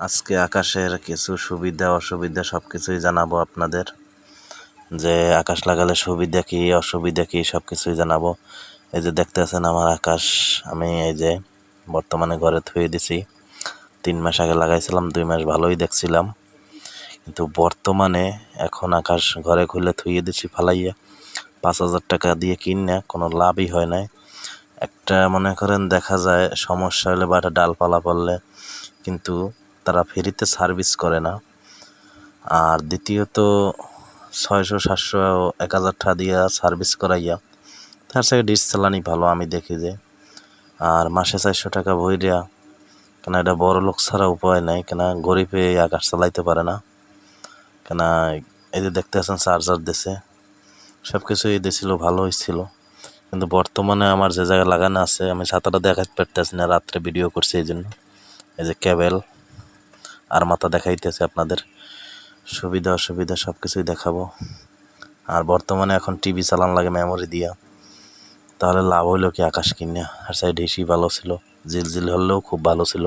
আজকে আকাশের কিছু সুবিধা, অসুবিধা সব কিছুই জানাব আপনাদের। যে আকাশ লাগালে সুবিধা কি, অসুবিধা কি সব কিছুই জানাব। এই যে দেখতে আছেন আমার আকাশ, আমি এই যে বর্তমানে ঘরে থুয়ে দিছি। তিন মাস আগে লাগাইছিলাম, দুই মাস ভালোই দেখছিলাম। কিন্তু বর্তমানে এখন আকাশ ঘরে খুলে থুয়ে দিছি ফালাইয়া। পাঁচ হাজার টাকা দিয়ে কিনে কোনো লাভই হয় নাই। একটা মনে করেন দেখা যায়, সমস্যা হলে বা একটা ডালপালা পড়লে। কিন্তু তারা ফ্রিতে সার্ভিস করে না। আর দ্বিতীয়ত, ছয়শো, সাতশো, এক হাজার টাকা দিয়া সার্ভিস করাইয়া, তার সাথে ডিশ চালানি ভালো আমি দেখি যে। আর মাসে চারশো টাকা ভইরা কেন এটা বড় লোক ছাড়া উপায় নাই, কেন গরিবে আকাশ চালাইতে পারে না। কেন এই যে দেখতে আছেন চার্জার দেশে সব কিছুই দিছিল, ভালো হয়েছিল কিন্তু বর্তমানে আমার যে জায়গায় লাগানো আছে, আমি ছাতাটা দেখাতে পারতেছি না, রাত্রে ভিডিও করছি এই জন্য। এই যে কেবেল আর মাথা দেখাইতেছে আপনাদের। সুবিধা, অসুবিধা সব কিছুই দেখাবো। আর বর্তমানে এখন টিভি চালান লাগে মেমোরি দিয়া। তাহলে লাভ হইল কি আকাশ কিনে আর সাইড এসি ভালো ছিল জিলজিল হলেও খুব ভালো ছিল।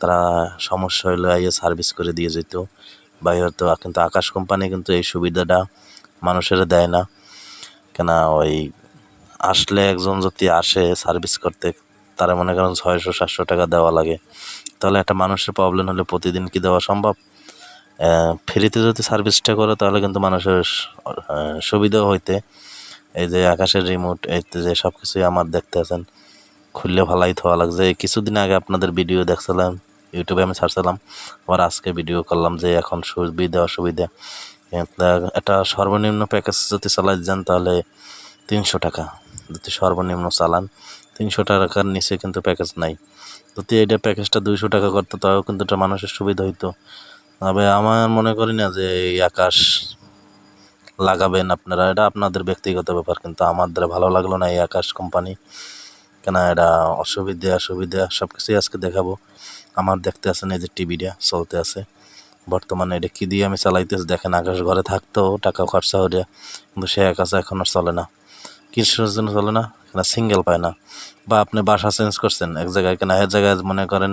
তারা সমস্যা হইলে আইয়ে সার্ভিস করে দিয়ে যেত। বা হয়তো কিন্তু আকাশ কোম্পানি কিন্তু এই সুবিধাটা মানুষের দেয় না। কেন ওই আসলে একজন যদি আসে সার্ভিস করতে তারা মনে করেন ছয়শো, সাতশো টাকা দেওয়া লাগে। তাহলে একটা মানুষের প্রবলেম হলে প্রতিদিন কি দেওয়া সম্ভব? ফ্রিতে যদি সার্ভিসটা করে, তাহলে কিন্তু মানুষের সুবিধা হইতে। এই যে আকাশের রিমোট এই যে সব কিছুই আমার দেখতে আছেন, খুললে ভালাই থোয়া লাগছে। কিছুদিন আগে আপনাদের ভিডিও দেখছিলাম ইউটিউবে আমি ছাড়ছিলাম, আবার আজকে ভিডিও করলাম যে এখন সুবিধা, অসুবিধা। একটা সর্বনিম্ন প্যাকেজ যদি চালাই যান তাহলে তিনশো টাকা। যদি সর্বনিম্ন চালান তিনশো টাকার নিচে কিন্তু প্যাকেজ নাই। যদি এটা প্যাকেজটা দুইশো টাকা করতো, তাও কিন্তু এটা মানুষের সুবিধা হইতো। তবে আমার মনে করি না যে এই আকাশ লাগাবেন আপনারা। এটা আপনাদের ব্যক্তিগত ব্যাপার, কিন্তু আমাদের ভালো লাগল না এই আকাশ কোম্পানি কেন এটা অসুবিধা অসুবিধা সব কিছুই আজকে দেখাবো। আমার দেখতে আছেন এই যে টিভিটা চলতে আছে। বর্তমানে এটা কী দিয়ে আমি চালাইতেছি? দেখেন আকাশ ঘরে থাকতো, টাকা খরচা হয়ে কিন্তু সে আকাশ এখন আর চলে না। কিসের জন্য চলে না কেন সিঙ্গেল পায় না। বা আপনি বাসা চেঞ্জ করছেন, এক জায়গায় কেন, এক জায়গায় মনে করেন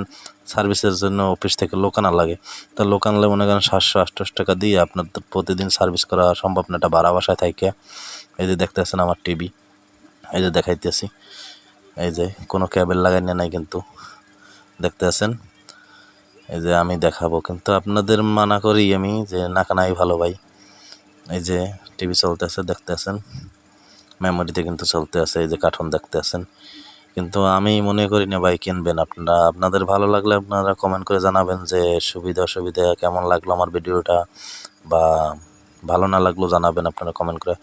সার্ভিসের জন্য অফিস থেকে লোক আনা লাগে। তা লোক আনলে মনে করেন সাতশো আটশো টাকা দিয়ে আপনার প্রতিদিন সার্ভিস করা সম্ভব না, এটা ভাড়া বাসায় থাকে। এই যে দেখতেছেন আমার টিভি এই যে দেখাইতেছি। এই যে কোনো ক্যাবেল লাগাই নাই কিন্তু। দেখতে আছেন এই যে আমি দেখাবো, কিন্তু আপনাদের মানা করি আমি যে নাকানাই ভালো ভাই। এই যে টিভি চলতেছে দেখতে আছেন মেমোরিতে কিন্তু চলতে আছে, এই যে কার্টুন দেখতে আছেন। কিন্তু আমি মনে করি না ভাই, কিনবেন আপনারা। আপনাদের ভালো লাগলে আপনারা কমেন্ট করে জানাবেন যে সুবিধা অসুবিধা, কেমন লাগল আমার ভিডিওটা? বা ভালো না লাগল জানাবেন আপনারা কমেন্ট করে।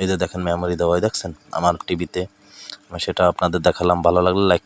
এই যে দেখেন মেমোরি দেওয়াই দেখছেন আমার টিভিতে আমি সেটা আপনাদের দেখালাম, ভালো লাগলে লাইক